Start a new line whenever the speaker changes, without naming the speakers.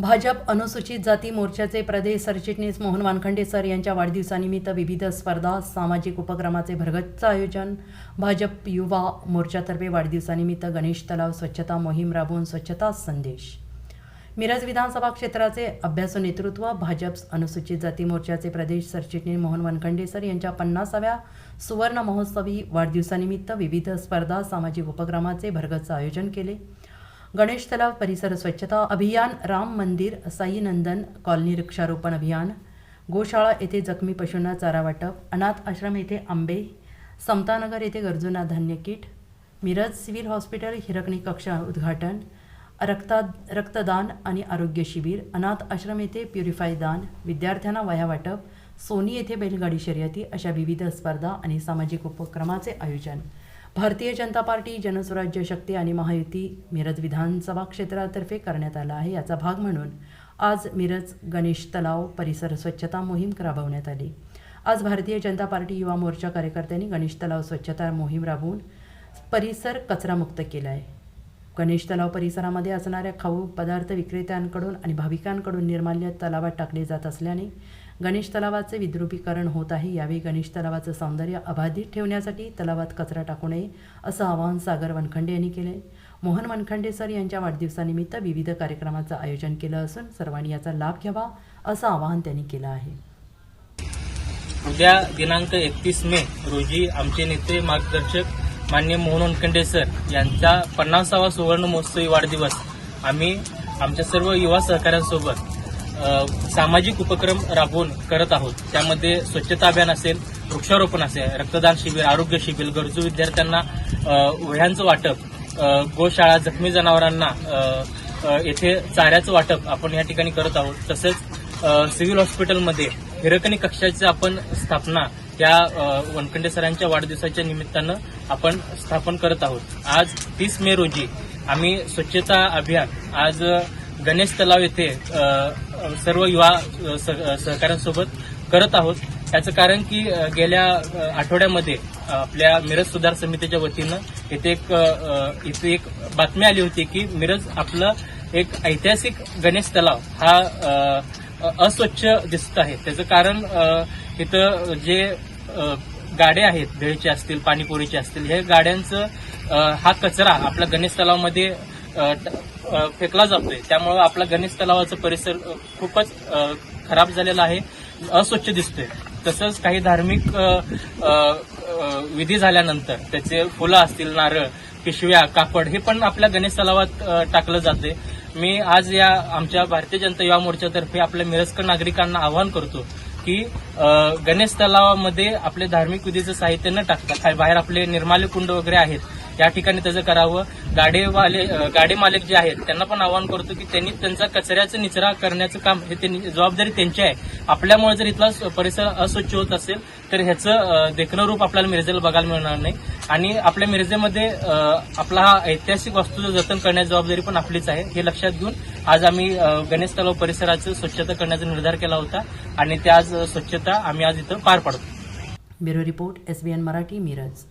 भाजप अनुसूचित जाती मोर्चाचे प्रदेश सरचिटणीस मोहन वानखंडे सर यांच्या वाढदिवसानिमित्त विविध स्पर्धा सामाजिक उपक्रमाचे भरगच्च आयोजन भाजप युवा मोर्चातर्फे वाढदिवसानिमित्त गणेश तलाव स्वच्छता मोहीम राबवून स्वच्छता संदेश. मिरज विधानसभा क्षेत्राचे अभ्यास नेतृत्व भाजप अनुसूचित जाती मोर्चाचे प्रदेश सरचिटणीस मोहन वानखंडे सर यांच्या पन्नासाव्या सुवर्ण महोत्सवी वाढदिवसानिमित्त विविध स्पर्धा सामाजिक उपक्रमाचे भरगच्च आयोजन केले. गणेश तलाव परिसर स्वच्छता अभियान राम मंदिर साईनंदन कॉलनी वृक्षारोपण अभियान गोशाळा येथे जखमी पशूंना चारा वाटप अनाथ आश्रम येथे आंबे समतानगर येथे गरजूंना धान्य kit Miraj civil hospital Hirkani कक्ष उद्घाटन रक्ता रक्तदान आणि आरोग्य शिबिर अनाथ आश्रम येथे प्युरिफाय दान विद्यार्थ्यांना वह्या वाटप सोनी येथे बैलगाडी शर्यती अशा विविध स्पर्धा आणि सामाजिक उपक्रमाचे आयोजन. भारतीय जनता पार्टी जनस्वराज्य शक्ती आणि महायुती मिरज विधानसभा क्षेत्रातर्फे करण्यात आला आहे याचा भाग म्हणून आज मिरज गणेश तलाव परिसर स्वच्छता मोहीम राबवण्यात आली. आज भारतीय जनता पार्टी युवा मोर्चा कार्यकर्त्यांनी गणेश तलाव स्वच्छता मोहीम राबवून परिसर कचरामुक्त केला आहे गणेश तलाव परिसरामध्ये असणाऱ्या खाऊ पदार्थ विक्रेत्यांकडून आणि भाविकांकडून निर्माल्य तलावात टाकले जात असल्याने गणेश तलावाचे विद्रुपीकरण होत आहे. यावेळी गणेश तलावाचं सौंदर्य अबाधित ठेवण्यासाठी तलावात कचरा टाकू नये असं आवाहन सागर वनखंडे यांनी केले मोहन वनखंडे सर यांच्या वाढदिवसानिमित्त विविध कार्यक्रमाचं आयोजन केलं असून सर्वांनी याचा लाभ घ्यावा असं आवाहन त्यांनी केलं आहे.
उद्या दिनांक एकतीस मे रोजी आमचे नेते मार्गदर्शक मान्य मोहन वनखंडे सर यांचा पन्नासावा सुवर्ण महोत्सवी वाढदिवस. आम्ही आमच्या सर्व युवा सहकाऱ्यांसोबत सामाजिक उपक्रम राबवून करत आहोत. त्यामध्ये स्वच्छता अभियान असेल वृक्षारोपण असेल रक्तदान शिबिर आरोग्य शिबिर गरजू विद्यार्थ्यांना वह्यांचं वाटप गोशाळा जखमी जनावरांना येथे चाऱ्याचं वाटप आपण या ठिकाणी करत आहोत. तसेच सिव्हिल हॉस्पिटलमध्ये हिरकणी कक्षाची आपण स्थापना या वनखंडे सरांच्या वाढदिवसाच्या निमित्तानं आपण स्थापन करत आहोत. आज तीस मे रोजी आम्ही स्वच्छता अभियान आज गणेश तलाव येथे सर्व युवा सहकाऱ्यांसोबत करत आहोत. याचं कारण की गेल्या आठवड्यामध्ये आपल्या मिरज सुधार समितीच्या वतीनं येथे एक इथे एक बातमी आली होती की मिरज आपलं एक ऐतिहासिक गणेश तलाव हा अस्वच्छ दिसत आहे. त्याचं कारण इथं जे गाड्या आहेत भेळचे असतील पाणीपुरीचे असतील हे गाड्यांचं हा कचरा आपल्या गणेश तलावामध्ये फेकला जातोय. त्यामुळं आपला गणेश तलावाचा परिसर खूपच खराब झालेला आहे अस्वच्छ दिसतोय. तसंच काही धार्मिक विधी झाल्यानंतर त्याचे फुलं असतील नारळ पिशव्या कापड हे पण आपल्या गणेश तलावात टाकलं जाते मी आज या आमच्या भारतीय जनता युवा मोर्चातर्फे आपल्या मिरजकर नागरिकांना आवाहन करतो की गणेश तलावामध्ये आपले धार्मिक विधीचं साहित्य न टाकता काय बाहेर आपले निर्माल्य कुंड वगैरे आहेत या ठिकाणी त्याचं करावं. गाडीवाले गाडी मालक जे आहेत त्यांना पण आवाहन करतो की त्यांनी त्यांचा कचऱ्याचा निचरा करण्याचं काम हे त्यांनी जबाबदारी त्यांची आहे. आपल्यामुळे जर इथला परिसर अस्वच्छ होत असेल तर ह्याचं देखणं रूप आपल्याला मिरजेला बघायला मिळणार नाही. आणि आपल्या मिरजेमध्ये आपला हा ऐतिहासिक वास्तूचं जतन करण्याची जबाबदारी पण आपलीच आहे. हे लक्षात घेऊन आज आम्ही गणेश तलाव परिसराचं स्वच्छता करण्याचा निर्धार केला होता आणि त्या आज स्वच्छता आम्ही आज इथं पार पाडतो.
Bureau report SBN Marathi Miraj.